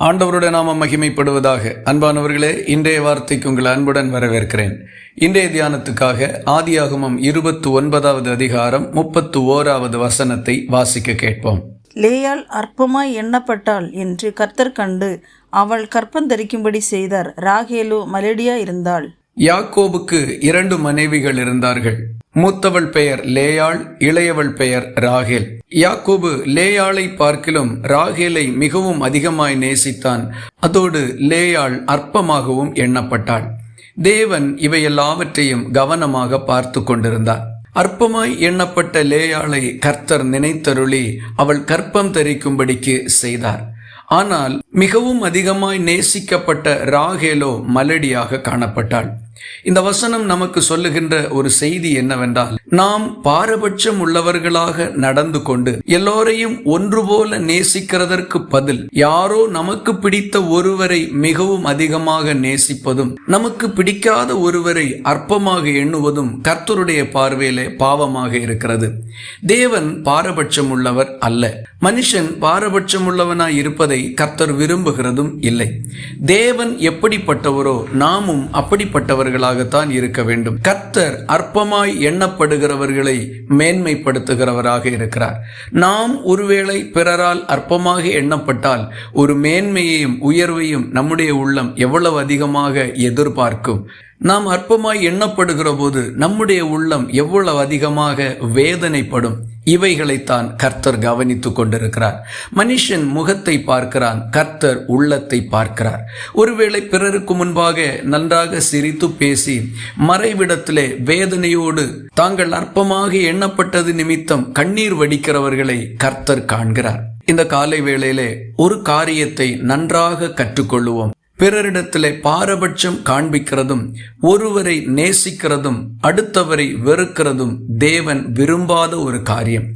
ஆண்டவருடைய நாமம் மகிமைப்படுவதாக. அன்பானவர்களே இன்றைய வார்த்தைக்கு உங்கள் அன்புடன் வரவேற்கிறேன். இன்றைய தியானத்துக்காக ஆதியாகமம் இருபத்தி ஒன்பதாவது அதிகாரம் முப்பத்து ஓராவது வசனத்தை வாசிக்க கேட்போம். லேயாள் அற்பமாய் எண்ணப்பட்டாள் என்று கர்த்தர் கண்டு அவள் கற்பந்தரிக்கும்படி செய்தார். ராகேலு மலடியா இருந்தாள். யாக்கோபுக்கு இரண்டு மனைவிகள் இருந்தார்கள். மூத்தவள் பெயர் லேயாள் இளையவள் பெயர் ராகேல். யாக்கோபு லேயாளை பார்க்கிலும் ராகேலை மிகவும் அதிகமாய் நேசித்தான். அதோடு லேயாள் அற்பமாகவும் எண்ணப்பட்டாள். தேவன் இவையெல்லாவற்றையும் கவனமாக பார்த்து கொண்டிருந்தார். அற்பமாய் எண்ணப்பட்ட லேயாளை கர்த்தர் நினைத்தருளி அவள் கற்பம் தரிக்கும்படிக்கு செய்தார். ஆனால் மிகவும் அதிகமாய் நேசிக்கப்பட்ட ராகேலோ மலடியாக காணப்பட்டாள். இந்த வசனம் நமக்கு சொல்லுகின்ற ஒரு செய்தி என்னவென்றால் நாம் பாரபட்சம் உள்ளவர்களாக நடந்து கொண்டு எல்லோரையும் ஒன்று போல நேசிக்கிறதற்கு பதில் யாரோ நமக்கு பிடித்த ஒருவரை மிகவும் அதிகமாக நேசிப்பதும் நமக்கு பிடிக்காத ஒருவரை அற்பமாக எண்ணுவதும் கர்த்தருடைய பார்வையிலே பாவமாக இருக்கிறது. தேவன் பாரபட்சம் உள்ளவர் அல்ல. மனுஷன் பாரபட்சம் உள்ளவனாய் இருப்பதை கர்த்தர் விரும்புகிறதும் இல்லை. தேவன் எப்படிப்பட்டவரோ நாமும் அப்படிப்பட்டவர் அப்படிப்பட்டவர்களாகத்தான் இருக்க வேண்டும். கர்த்தர் அற்பமாய் எண்ணப்படுகிறவர்களை மேன்மைப்படுத்துகிறவராக இருக்கிறார். நாம் ஒருவேளை பிறரால் அற்பமாக எண்ணப்பட்டால் ஒரு மேன்மையையும் உயர்வையும் நம்முடைய உள்ளம் எவ்வளவு அதிகமாக எதிர்பார்க்கும்? நாம் அற்பமாய் எண்ணப்படுகிற போது நம்முடைய உள்ளம் எவ்வளவு அதிகமாக வேதனைப்படும்? இவைகளைத்தான் கர்த்தர் கவனித்துக் கொண்டிருக்கிறார். மனுஷன் முகத்தை பார்க்கிறான் கர்த்தர் உள்ளத்தை பார்க்கிறார். ஒருவேளை பிறருக்கு முன்பாக நன்றாக சிரித்து பேசி மறைவிடத்திலே வேதனையோடு தாங்கள் அற்பமாக எண்ணப்பட்டது நிமித்தம் கண்ணீர் வடிக்கிறவர்களை கர்த்தர் காண்கிறார். இந்த காலை வேளையிலே ஒரு காரியத்தை நன்றாக கற்றுக்கொள்ளுவோம். பிறரிடத்திலே பாரபட்சம் காண்பிக்கிறதும் ஒருவரை நேசிக்கிறதும் அடுத்தவரை வெறுக்கிறதும் தேவன் விரும்பாத ஒரு காரியம்.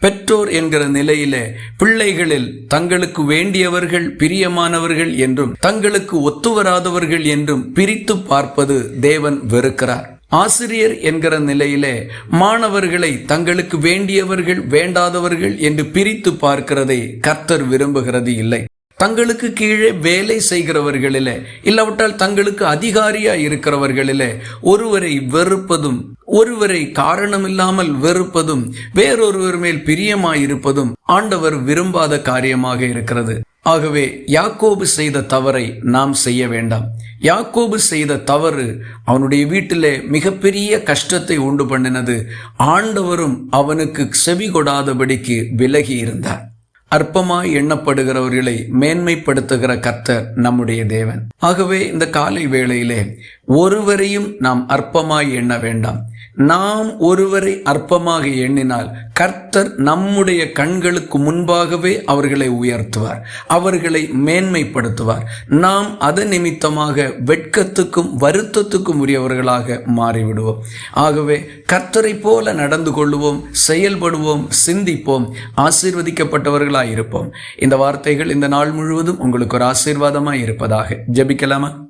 பெற்றோர் என்கிற நிலையிலே பிள்ளைகளில் தங்களுக்கு வேண்டியவர்கள் பிரியமானவர்கள் என்றும் தங்களுக்கு ஒத்துவராதவர்கள் என்றும் பிரித்து பார்ப்பது தேவன் வெறுக்கிறார். ஆசிரியர் என்கிற நிலையிலே மாணவர்களை தங்களுக்கு வேண்டியவர்கள் வேண்டாதவர்கள் என்று பிரித்து பார்க்கிறதை கர்த்தர் விரும்புகிறது இல்லை. தங்களுக்கு கீழே வேலை செய்கிறவர்களிலே இல்லாவிட்டால் தங்களுக்கு அதிகாரியா இருக்கிறவர்களிலே ஒருவரை வெறுப்பதும் ஒருவரை காரணமில்லாமல் வெறுப்பதும் வேறொருவர் மேல் பிரியமாயிருப்பதும் ஆண்டவர் விரும்பாத காரியமாக இருக்கிறது. ஆகவே யாக்கோபு செய்த தவறை நாம் செய்ய வேண்டாம். யாக்கோபு செய்த தவறு அவனுடைய வீட்டிலே மிகப்பெரிய கஷ்டத்தை உண்டு பண்ணினது. ஆண்டவரும் அவனுக்கு செவி கொடாதபடிக்கு விலகி இருந்தார். அற்பமாய் எண்ணப்படுகிறவர்களை மேன்மைப்படுத்துகிற கர்த்தர் நம்முடைய தேவன். ஆகவே இந்த காலை வேளையிலே ஒருவரையும் நாம் அற்பமாய் எண்ண வேண்டாம். நாம் ஒருவரை அற்பமாக எண்ணினால் கர்த்தர் நம்முடைய கண்களுக்கு முன்பாகவே அவர்களை உயர்த்துவார் அவர்களை மேன்மைப்படுத்துவார். நாம் அதன் நிமித்தமாக வெட்கத்துக்கும் வருத்தத்துக்கும் உரியவர்களாக மாறிவிடுவோம். ஆகவே கர்த்தரை போல நடந்து கொள்வோம் செயல்படுவோம் சிந்திப்போம் ஆசீர்வதிக்கப்பட்டவர்களாக இருப்போம் இந்த வார்த்தைகள் இந்த நாள் முழுவதும் உங்களுக்கு ஒரு ஆசீர்வாதமாக இருப்பதாக. ஜபிக்கலாமா?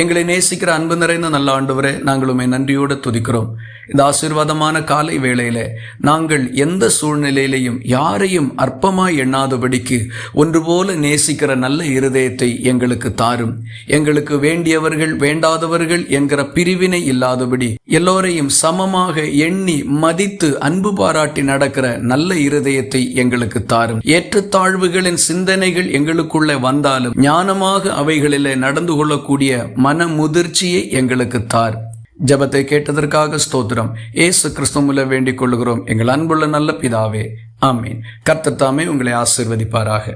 எங்களை நேசிக்கிற அன்பு நிறைந்த நல்ல ஆண்டவரே நாங்கள் உண்மை நன்றியோடு துதிக்கிறோம். இந்த ஆசீர்வாதமான காலை வேளையில நாங்கள் எந்த சூழ்நிலையிலையும் யாரையும் அற்பமாய் எண்ணாதபடிக்கு ஒன்று போல நேசிக்கிற நல்ல இருதயத்தை எங்களுக்கு தாரும். எங்களுக்கு வேண்டியவர்கள் வேண்டாதவர்கள் என்கிற பிரிவினை இல்லாதபடி எல்லோரையும் சமமாக எண்ணி மதித்து அன்பு பாராட்டி நடக்கிற நல்ல இருதயத்தை எங்களுக்கு தாரும். ஏற்றத்தாழ்வுகளின் சிந்தனைகள் எங்களுக்குள்ளே வந்தாலும் ஞானமாக அவைகளிலே நடந்து கொள்ளக்கூடிய மன முதிர்ச்சியை எங்களுக்கு தார். ஜபத்தை கேட்டதற்காக ஸ்தோத்திரம். ஏசு கிறிஸ்துமுல வேண்டிக் கொள்ளுகிறோம். எங்கள் அன்புள்ள நல்ல பிதாவே. ஆமீன். கர்த்தத்தாமே உங்களை ஆசிர்வதிப்பாராக.